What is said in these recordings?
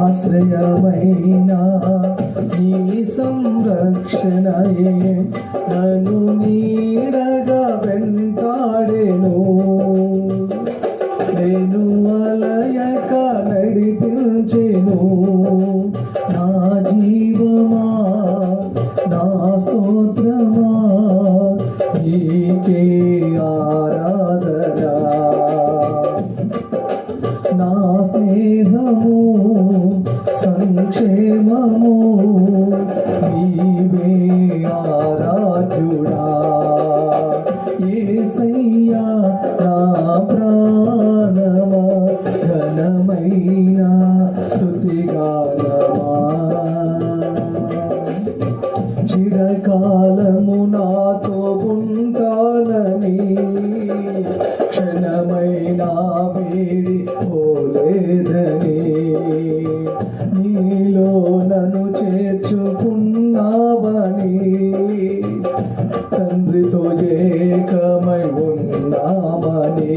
ఆశ్రయమైన నీ సంరక్షణయే నను నీడగా వెంటాడేను. నేను అలయక నడిపించేను. నా జీవమా నా స్తోత్రమా క్షేమము నీవే ఆరాధ్యుడా ఏసయ్యా నా ప్రాణమా ఘనమైన స్థుతిగానమా చిరకాలము నాతో ఉంటానని క్షణమైన వేడి పోలేదని నీలో చేర్చుకున్నావని. తండ్రితో ఏకమై ఉన్నామని.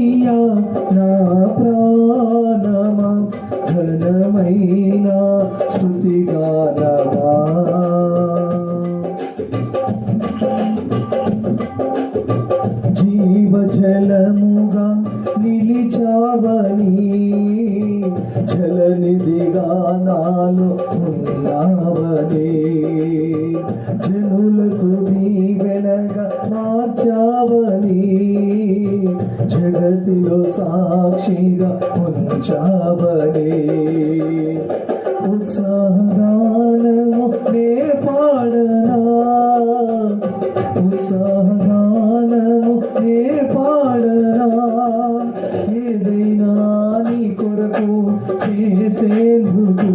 జలనిధిగా నాలో ఉన్నావని జనులకు దీవెనగా మార్చావని జగతిలో సాక్షిగా ఉంచావని చేసేందుకు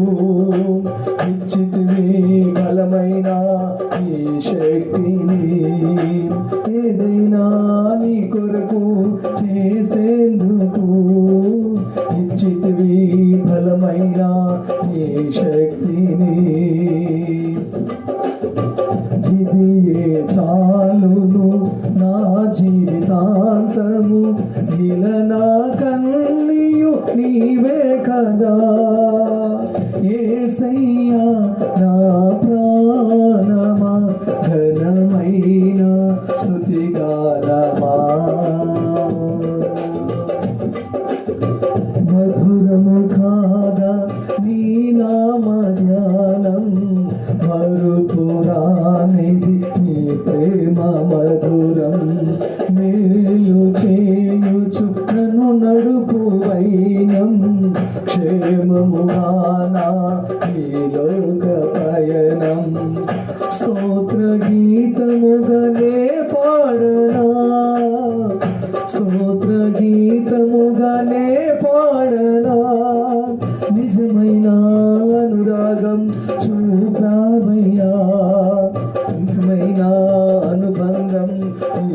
嗯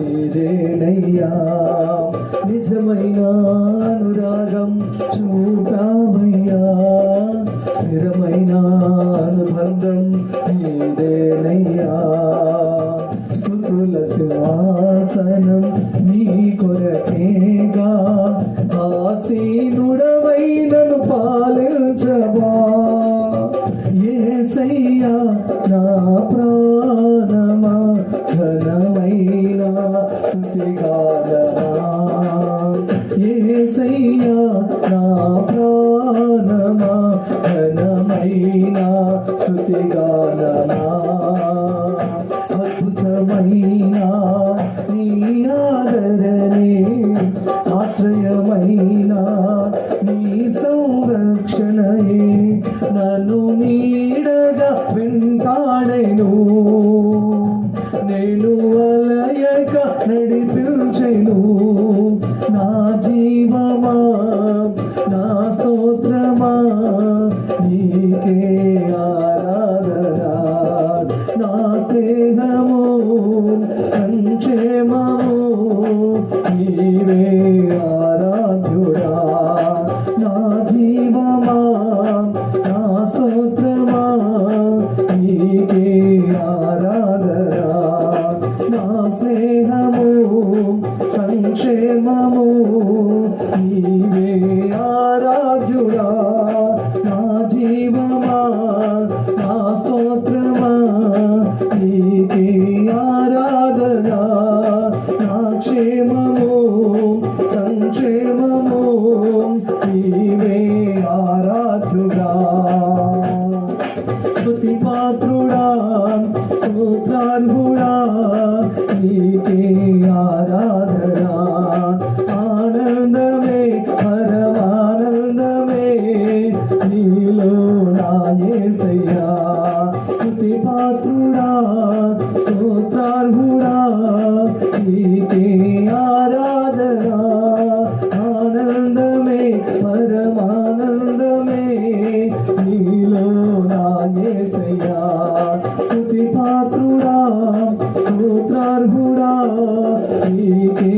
నీవేనయ్యా నిజమైన అనురాగం చూపామయ్యా స్థిరమైన అనుబంధం నీవేనయ్యా స్థుతుల సింహాసనం నీ కొరకేగా. ఆసీనుడమైనను పాలించబా. ఏసయ్యా నా ప్రాణమా ధనా నా స్థుతిగానమా అద్భుతమైన నీ ఆదరణే ఆశ్రయమైన నీ సంరక్షణయే. నన్ను నీడగా వెంటాడెను. que నీకే ఆరాధనా ఆనందమే పరమానందమే. నీలో నాయసయా స్తుతి పాత్రుడా స్తోత్రార్హుడా నీకే